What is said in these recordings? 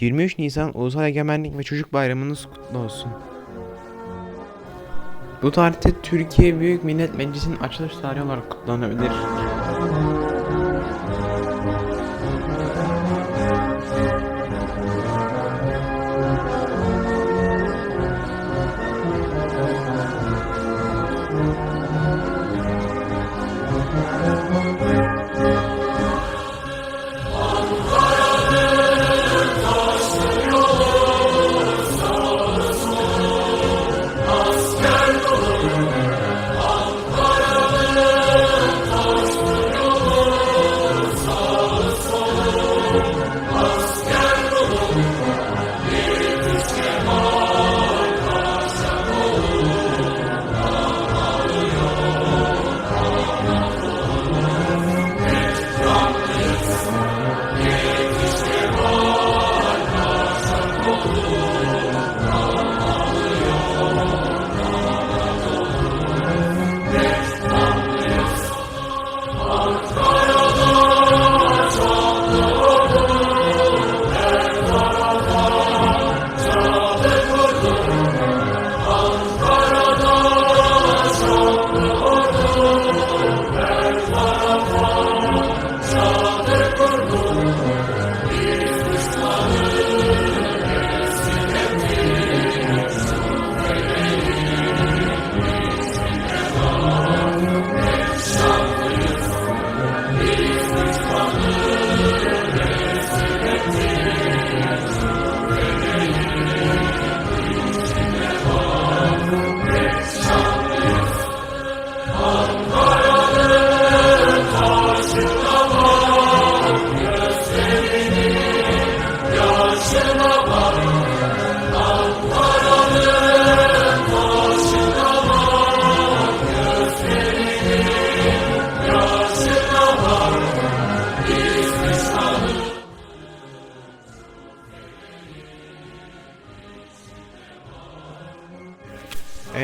23 Nisan Ulusal Egemenlik ve Çocuk Bayramınız kutlu olsun. Bu tarihte Türkiye Büyük Millet Meclisi'nin açılış tarihi olarak kutlanabilir.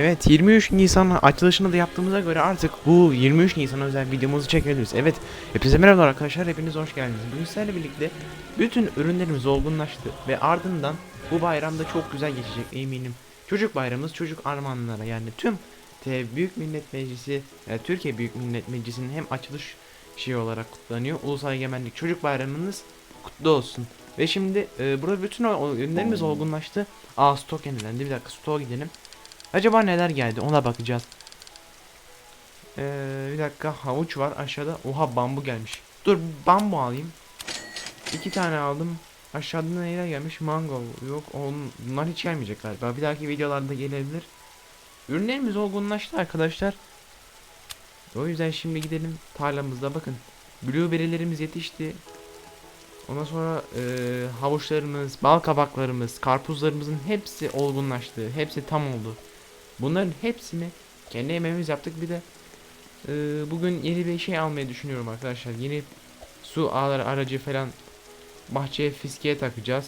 Evet 23 Nisan açılışını da yaptığımıza göre artık bu 23 Nisan özel videomuzu çekebiliriz. Evet hepinize merhaba arkadaşlar hepiniz hoş geldiniz. Bugün sizlerle birlikte bütün ürünlerimiz olgunlaştı ve ardından bu bayramda çok güzel geçecek eminim. Çocuk bayramımız çocuk armağanlara yani tüm Büyük Millet Meclisi yani Türkiye Büyük Millet Meclisi'nin hem açılış şeyi olarak kutlanıyor. Ulusal Egemenlik Çocuk Bayramınız kutlu olsun. Ve şimdi e, burada bütün ürünlerimiz olgunlaştı. Aa stok yenilendi. Bir dakika stoğa gidelim. Acaba neler geldi ona bakacağız. Ee, bir dakika havuç var aşağıda. Oha bambu gelmiş. Dur bambu alayım. İki tane aldım. Aşağıda neler gelmiş? Mango yok. On, bunlar hiç gelmeyecek galiba. Bir dahaki videolarda gelebilir. Ürünlerimiz olgunlaştı arkadaşlar. O yüzden şimdi gidelim tarlamızda bakın. Blueberry'lerimiz yetişti. Ondan sonra e, havuçlarımız, bal kabaklarımız, karpuzlarımızın hepsi olgunlaştı. Hepsi tam oldu. Bunların hepsini kendi yemeğimiz yaptık. Bir de e, bugün yeni bir şey almayı düşünüyorum arkadaşlar. Yeni su ağları aracı falan bahçeye fiskeye takacağız.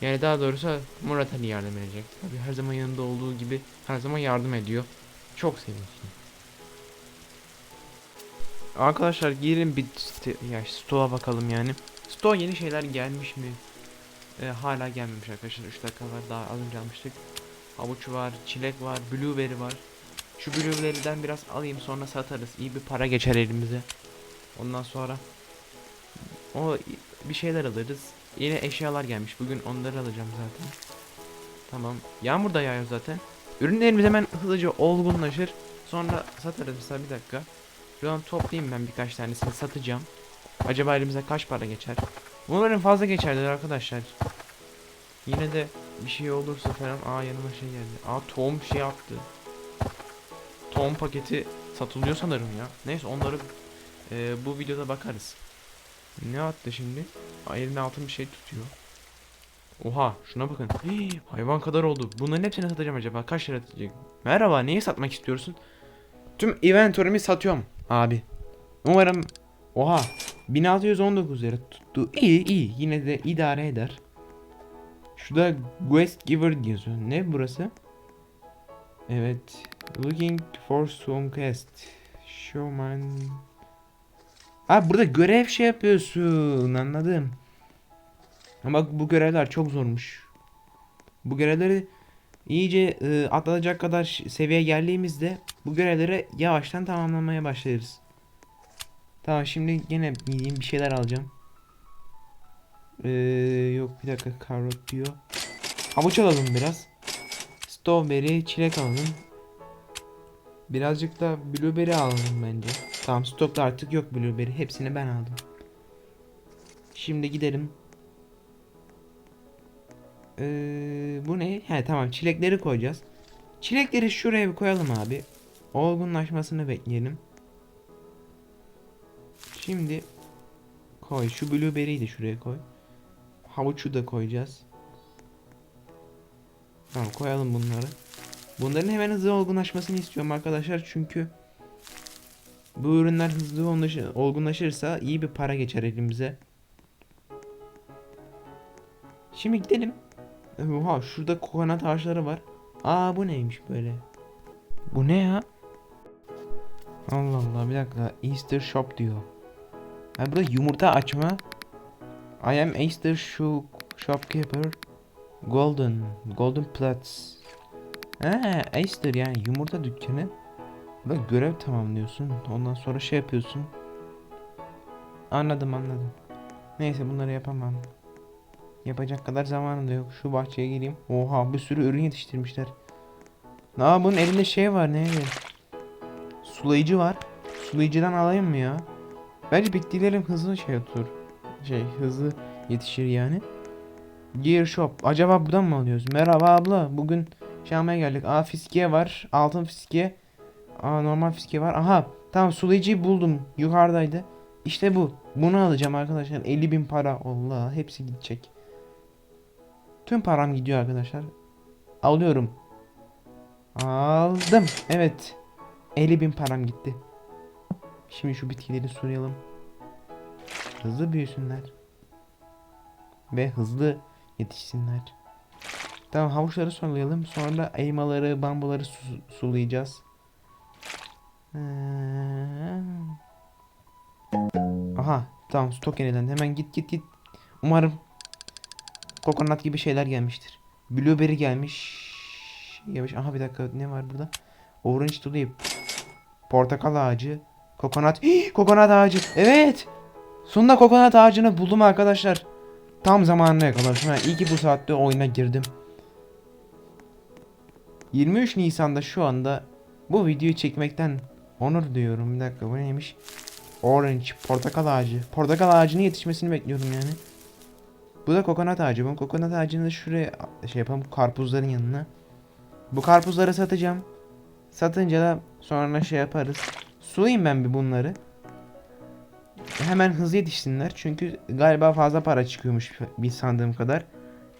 Yani daha doğrusu Murat Ali yardım edecek. Tabii her zaman yanında olduğu gibi her zaman yardım ediyor. Çok sevinçliyim. Arkadaşlar girelim bir st- ya stoğa bakalım yani. Stoğa yeni şeyler gelmiş mi? Ee, hala gelmemiş arkadaşlar. 3 dakika var daha az önce almıştık. Havuç var, çilek var, blueberry var. Şu blueberry'den biraz alayım sonra satarız. İyi bir para geçer elimize. Ondan sonra o bir şeyler alırız. Yine eşyalar gelmiş. Bugün onları alacağım zaten. Tamam. Yağmur da yağıyor zaten. Ürünlerimiz hemen hızlıca olgunlaşır. Sonra satarız mesela bir dakika. Şu an toplayayım ben birkaç tanesini satacağım. Acaba elimize kaç para geçer? Umarım fazla geçerdir arkadaşlar. Yine de bir şey olursa falan aa yanıma şey geldi. Aa tohum şey yaptı. Tohum paketi satılıyor sanırım ya. Neyse onları e, bu videoda bakarız. Ne attı şimdi? Aa, elinde altın bir şey tutuyor. Oha şuna bakın. Hii, hayvan kadar oldu. Bunların hepsini satacağım acaba. Kaç lira tutacak? Merhaba neyi satmak istiyorsun? Tüm inventory'mi satıyorum abi. Umarım Oha 1619 lira tuttu. İyi iyi yine de idare eder. Şurada Quest Giver yazıyor. Ne burası? Evet. Looking for some quest. Showman. Ha burada görev şey yapıyorsun anladım. Ama bu görevler çok zormuş. Bu görevleri iyice e, atlatacak kadar seviye geldiğimizde bu görevleri yavaştan tamamlamaya başlarız. Tamam şimdi yine gideyim bir şeyler alacağım. Ee, yok bir dakika karot diyor. Havuç alalım biraz. Strawberry, çilek alalım. Birazcık da blueberry alalım bence. Tamam stokta artık yok blueberry. Hepsini ben aldım. Şimdi gidelim. Ee, bu ne? He tamam çilekleri koyacağız. Çilekleri şuraya bir koyalım abi. Olgunlaşmasını bekleyelim. Şimdi koy. Şu blueberry'yi de şuraya koy. Havuçu da koyacağız. Tamam koyalım bunları. Bunların hemen hızlı olgunlaşmasını istiyorum arkadaşlar çünkü bu ürünler hızlı olgunlaşı- olgunlaşırsa iyi bir para geçer elimize. Şimdi gidelim. Oha şurada kokonat ağaçları var. Aa bu neymiş böyle? Bu ne ya? Allah Allah bir dakika Easter Shop diyor. Ha burada yumurta açma. I am Easter Shoe Shopkeeper. Golden. Golden Plats. Ha Easter yani yumurta dükkanı. Burada görev tamamlıyorsun. Ondan sonra şey yapıyorsun. Anladım anladım. Neyse bunları yapamam. Yapacak kadar zamanım da yok. Şu bahçeye gireyim. Oha bir sürü ürün yetiştirmişler. Aa bunun elinde şey var ne? Sulayıcı var. Sulayıcıdan alayım mı ya? Bence bitkilerim hızlı şey otur. Şey hızlı yetişir yani. Gear Shop. Acaba buradan mı alıyoruz? Merhaba abla. Bugün şey almaya geldik. Aa fiskiye var. Altın fiskiye. Aa normal fiskiye var. Aha. Tamam sulayıcıyı buldum. Yukarıdaydı. İşte bu. Bunu alacağım arkadaşlar. 50 bin para. Allah. Hepsi gidecek. Tüm param gidiyor arkadaşlar. Alıyorum. Aldım. Evet. 50 bin param gitti. Şimdi şu bitkileri sulayalım. Hızlı büyüsünler. Ve hızlı yetişsinler. Tamam havuçları sulayalım. Sonra da elmaları, bambuları su- sulayacağız. Aha tamam stok yeniden. Hemen git git git. Umarım kokonat gibi şeyler gelmiştir. Blueberry gelmiş. Gelmiş. Aha bir dakika ne var burada? Orange tulip. Portakal ağacı. Kokonat. Kokonat ağacı. Evet. Sonunda kokonat ağacını buldum arkadaşlar. Tam zamanına yakalamışım. Yani iyi ki bu saatte oyuna girdim. 23 Nisan'da şu anda bu videoyu çekmekten onur duyuyorum. Bir dakika bu neymiş? Orange, portakal ağacı. Portakal ağacının yetişmesini bekliyorum yani. Bu da kokonat ağacı. Bu kokonat ağacını da şuraya şey yapalım karpuzların yanına. Bu karpuzları satacağım. Satınca da sonra şey yaparız. Sulayayım ben bir bunları. Hemen hızlı yetişsinler çünkü galiba fazla para çıkıyormuş bir sandığım kadar.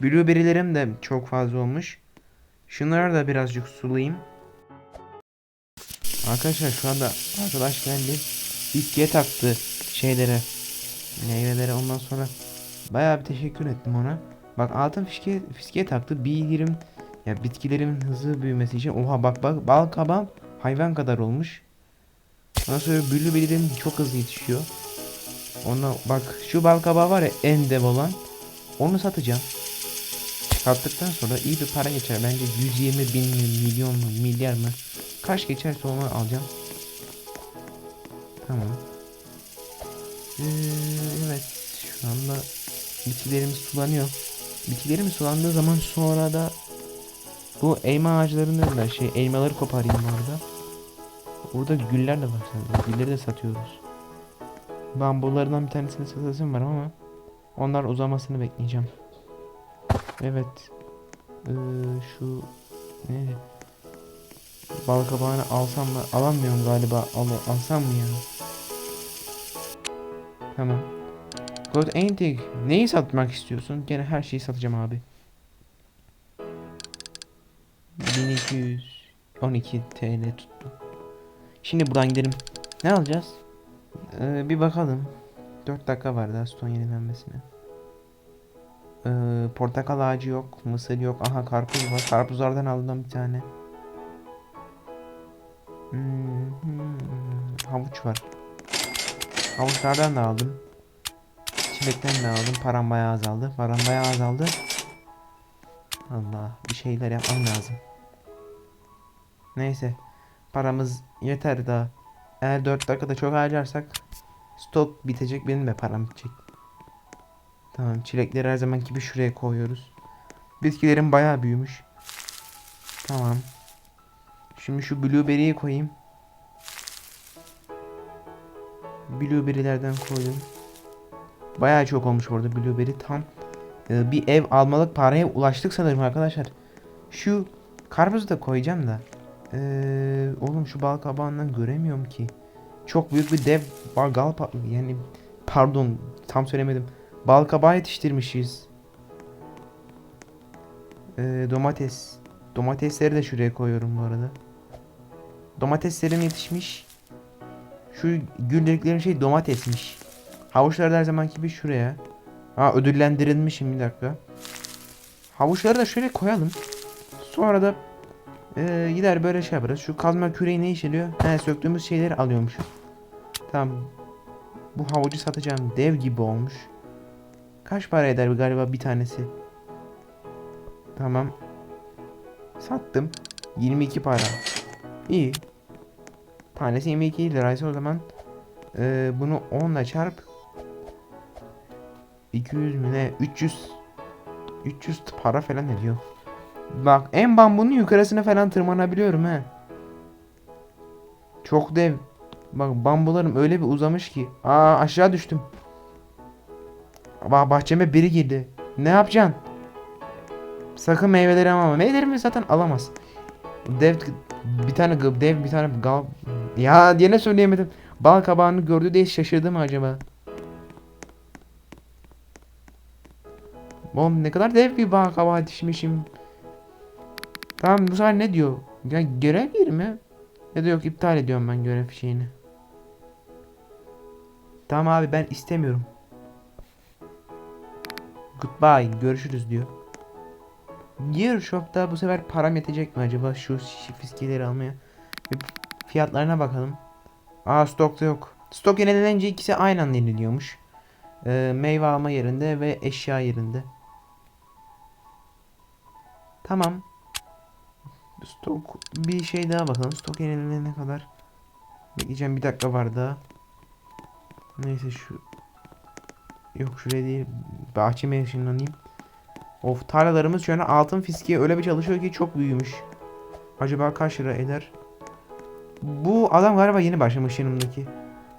Blueberry'lerim de çok fazla olmuş. Şunları da birazcık sulayayım. Arkadaşlar şu anda arkadaş geldi. Bitkiye taktı şeylere. Meyvelere ondan sonra bayağı bir teşekkür ettim ona. Bak altın fiske, fiskeye taktı. Bilgilerim ya bitkilerimin hızlı büyümesi için. Oha bak bak bal kabağım hayvan kadar olmuş. Ondan sonra blueberry'lerim çok hızlı yetişiyor. Ona bak şu bal kabağı var ya en dev olan. Onu satacağım. Sattıktan sonra iyi bir para geçer. Bence 120 bin mi, milyon mu, milyar mı? Kaç geçerse onu alacağım. Tamam. Ee, evet. Şu anda bitkilerimiz sulanıyor. Bitkilerimiz sulandığı zaman sonra da bu elma ağaçlarını da şey elmaları koparayım bu arada. Burada güller de var. Gülleri de satıyoruz. Bambulardan bir tanesini satasım var ama onlar uzamasını bekleyeceğim. Evet. Ee, şu ne? Bal kabağını alsam mı? Alamıyorum galiba. Al alsam mı ya? Tamam. Good anything. Neyi satmak istiyorsun? Gene her şeyi satacağım abi. 1212 TL tuttu. Şimdi buradan gidelim. Ne alacağız? Ee, bir bakalım. 4 dakika var daha stone yenilenmesine. Ee, portakal ağacı yok. Mısır yok. Aha karpuz var. Karpuzlardan aldım bir tane. Hmm, havuç var. Havuçlardan da aldım. çilekten de aldım. Param bayağı azaldı. Param bayağı azaldı. Allah bir şeyler yapmam lazım. Neyse. Paramız yeter daha. Eğer 4 dakikada çok harcarsak stok bitecek benim de param bitecek. Tamam çilekleri her zaman gibi şuraya koyuyoruz. Bitkilerim bayağı büyümüş. Tamam. Şimdi şu blueberry'yi koyayım. Blueberry'lerden koydum. Bayağı çok olmuş orada blueberry tam e, bir ev almalık paraya ulaştık sanırım arkadaşlar. Şu karpuzu da koyacağım da. Ee, oğlum şu bal kabağından göremiyorum ki. Çok büyük bir dev bal yani pardon tam söylemedim. Bal kabağı yetiştirmişiz. Ee, domates. Domatesleri de şuraya koyuyorum bu arada. Domateslerim yetişmiş. Şu güldüklerim şey domatesmiş. Havuçlar da her zamanki gibi şuraya. Ha ödüllendirilmişim bir dakika. Havuçları da şöyle koyalım. Sonra da eee, gider böyle şey yaparız. Şu kazma küreği ne işe yarıyor? He söktüğümüz şeyleri alıyormuşuz. Tamam. Bu havucu satacağım. Dev gibi olmuş. Kaç para eder galiba bir tanesi? Tamam. Sattım. 22 para. İyi. Tanesi 22 liraysa o zaman eee, bunu 10 ile çarp 200 mü ne? 300 300 para falan ediyor. Bak en bambunun yukarısına falan tırmanabiliyorum he. Çok dev. Bak bambularım öyle bir uzamış ki. Aa aşağı düştüm. Bak bahçeme biri girdi. Ne yapacaksın? Sakın meyveleri alma. Meyvelerimi zaten alamaz. Dev bir tane dev bir tane gal ya yine söyleyemedim. Bal kabağını gördü diye şaşırdı mı acaba? Oğlum ne kadar dev bir bağ kabağı dişmişim. Tamam bu sefer ne diyor? Ya görev yeri mi? Ya da yok iptal ediyorum ben görev şeyini. Tamam abi ben istemiyorum. Goodbye görüşürüz diyor. Gear Shop'ta bu sefer param yetecek mi acaba şu fiskeleri almaya? Bir fiyatlarına bakalım. Aa stokta yok. Stok yenilenince ikisi aynı anda yeniliyormuş. Ee, meyve alma yerinde ve eşya yerinde. Tamam. Stok bir şey daha bakalım. Stok yenilenene kadar. Bekleyeceğim bir dakika var daha. Neyse şu Yok şuraya değil. Bahçeme ışınlanayım. Of tarlalarımız şu an altın fiskiye öyle bir çalışıyor ki çok büyümüş. Acaba kaç lira eder? Bu adam galiba yeni başlamış yanımdaki.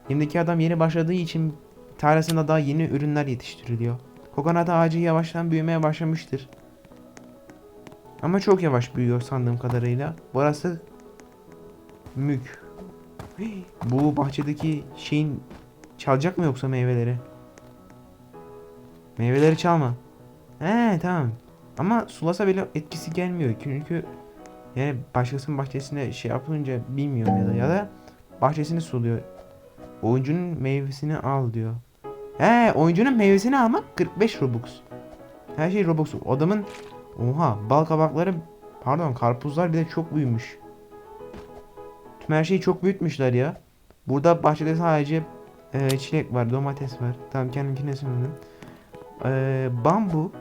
Yanımdaki adam yeni başladığı için tarlasında daha yeni ürünler yetiştiriliyor. Kokonat ağacı yavaştan büyümeye başlamıştır. Ama çok yavaş büyüyor sandığım kadarıyla. Burası mük. Bu bahçedeki şeyin çalacak mı yoksa meyveleri? Meyveleri çalma. He tamam. Ama sulasa bile etkisi gelmiyor. Çünkü yani başkasının bahçesine şey yapınca bilmiyorum ya da ya da bahçesini suluyor. Oyuncunun meyvesini al diyor. He oyuncunun meyvesini almak 45 Robux. Her şey Robux. Adamın oha bal kabakları pardon karpuzlar bile çok büyümüş. Tüm her şeyi çok büyütmüşler ya. Burada bahçede sadece e, çilek var, domates var. Tamam kendimkine sınırladım. E, bambu.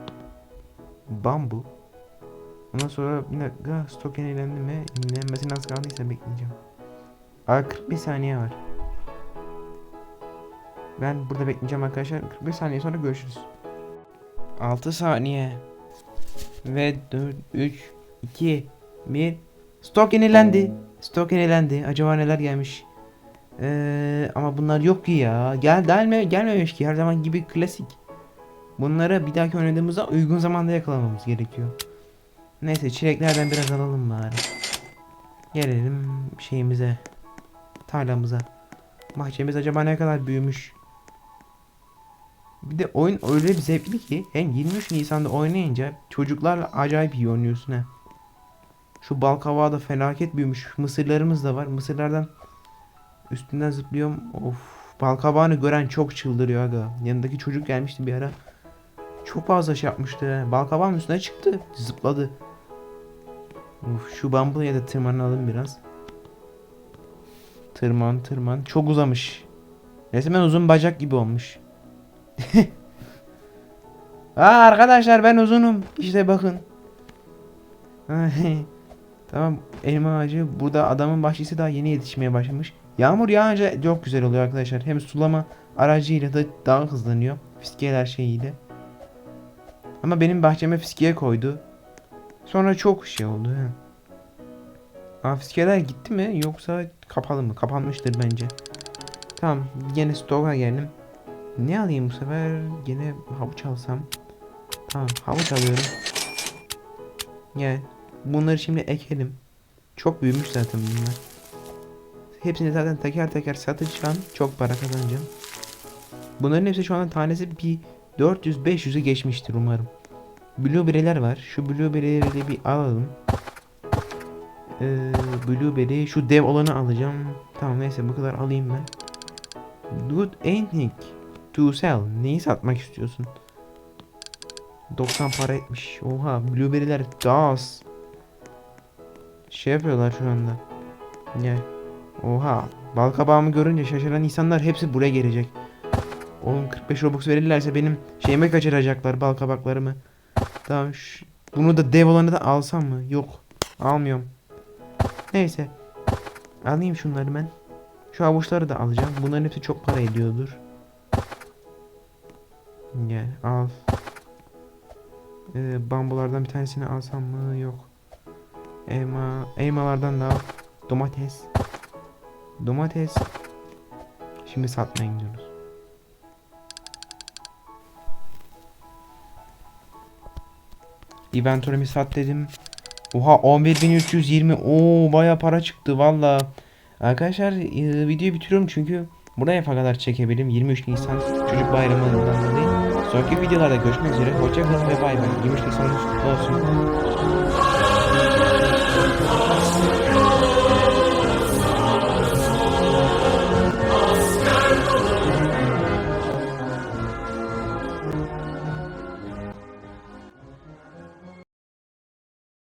Bambu. Ondan sonra bir dakika stok yenilendi mi? Yenilenmesi nasıl kaldıysa bekleyeceğim. Aa 41 saniye var. Ben burada bekleyeceğim arkadaşlar. 45 saniye sonra görüşürüz. 6 saniye. Ve 4, 3, 2, 1. Stok yenilendi. Stok yenilendi. Acaba neler gelmiş? Ee, ama bunlar yok ki ya. Gel gelme gelmemiş ki her zaman gibi klasik. Bunları bir dahaki oynadığımızda uygun zamanda yakalamamız gerekiyor. Neyse çileklerden biraz alalım bari. Gelelim şeyimize. Tarlamıza. Bahçemiz acaba ne kadar büyümüş? Bir de oyun öyle bir zevkli ki hem 23 Nisan'da oynayınca çocuklarla acayip iyi oynuyorsun ha. Şu bal kabağı da felaket büyümüş. Mısırlarımız da var. Mısırlardan üstünden zıplıyorum. Of. Bal kabağını gören çok çıldırıyor aga. Yanındaki çocuk gelmişti bir ara. Çok fazla şey yapmıştı. ha. Bal kabağının üstüne çıktı. Zıpladı. Of, şu bambuya da tırmanalım biraz. Tırman tırman. Çok uzamış. Resmen uzun bacak gibi olmuş. Aa arkadaşlar ben uzunum. İşte bakın. tamam elma ağacı. Burada adamın bahçesi daha yeni yetişmeye başlamış. Yağmur yağınca çok güzel oluyor arkadaşlar. Hem sulama aracıyla da daha hızlanıyor. Fiskiyeler şeyiyle. Ama benim bahçeme fiskiye koydu. Sonra çok şey oldu. He. Aa fiskiyeler gitti mi yoksa kapalı mı? Kapanmıştır bence. Tamam yine stoğa geldim. Ne alayım bu sefer? Yine havuç alsam. Tamam havuç alıyorum. Gel. Bunları şimdi ekelim. Çok büyümüş zaten bunlar. Hepsini zaten teker teker satacağım. Çok para kazanacağım. Bunların hepsi şu anda tanesi bir 400-500'e geçmiştir umarım. Blueberry'ler var. Şu blueberry'leri bir alalım. Ee, blueberry şu dev olanı alacağım. Tamam neyse bu kadar alayım ben. Good anything to sell. Neyi satmak istiyorsun? 90 para etmiş. Oha blueberry'ler daha az. Şey yapıyorlar şu anda. Gel. Oha. Bal kabağımı görünce şaşıran insanlar hepsi buraya gelecek. Oğlum 45 Robux verirlerse benim şeyime kaçıracaklar bal kabaklarımı. Tamam bunu da dev olanı da alsam mı? Yok. Almıyorum. Neyse. Alayım şunları ben. Şu avuçları da alacağım. Bunların hepsi çok para ediyordur. Gel al. Ee, bambulardan bir tanesini alsam mı? Yok. Elma, elmalardan da al. Domates. Domates. Şimdi satmaya gidiyoruz. Inventory'mi sat dedim. Oha 11320. Oo baya para çıktı valla. Arkadaşlar e, videoyu bitiriyorum çünkü buraya kadar çekebilirim. 23 Nisan çocuk bayramından dolayı. Sonraki videolarda görüşmek üzere. Hoşçakalın ve bay bay. 23 Nisan'ınız kutlu olsun.